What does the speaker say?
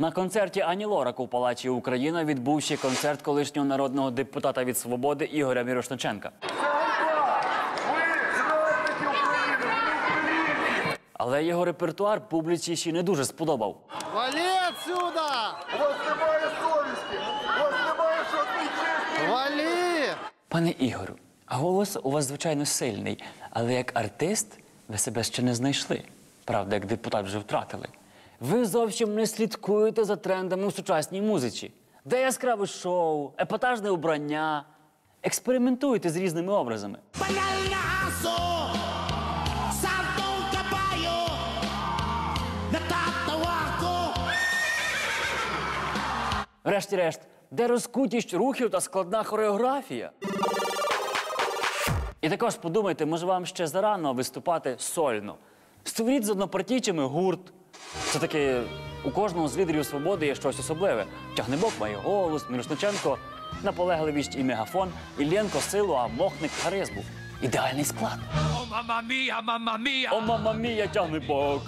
На концерті Ані Лорак у Палаці Україна відбув ще концерт колишнього народного депутата від свободи Ігоря Мірошниченка. Але його репертуар публіці ще не дуже сподобав. Вали отсюда! Вас немає совісті! Вас немає жодної! Вали! Пане Ігорю, голос у вас звичайно сильний, але як артист ви себе ще не знайшли. Правда, як депутат вже втратили. Ви зовсім не слідкуєте за трендами у сучасній музиці. Де яскраве шоу, епатажне убрання. Експериментуйте з різними образами. Врешті-решт, де розкутість рухів та складна хореографія. І також подумайте, може вам ще зарано виступати сольно. Створіть з однопартійцями гурт. Це таки у кожного з лідерів свободи є щось особливе. Тягнебок має голос, Мірошниченко наполегливість і мегафон, Іллєнко силу, а Мохник харизму. Ідеальний склад. О, мама мія, мама мія! О, мама мія, тягнебок!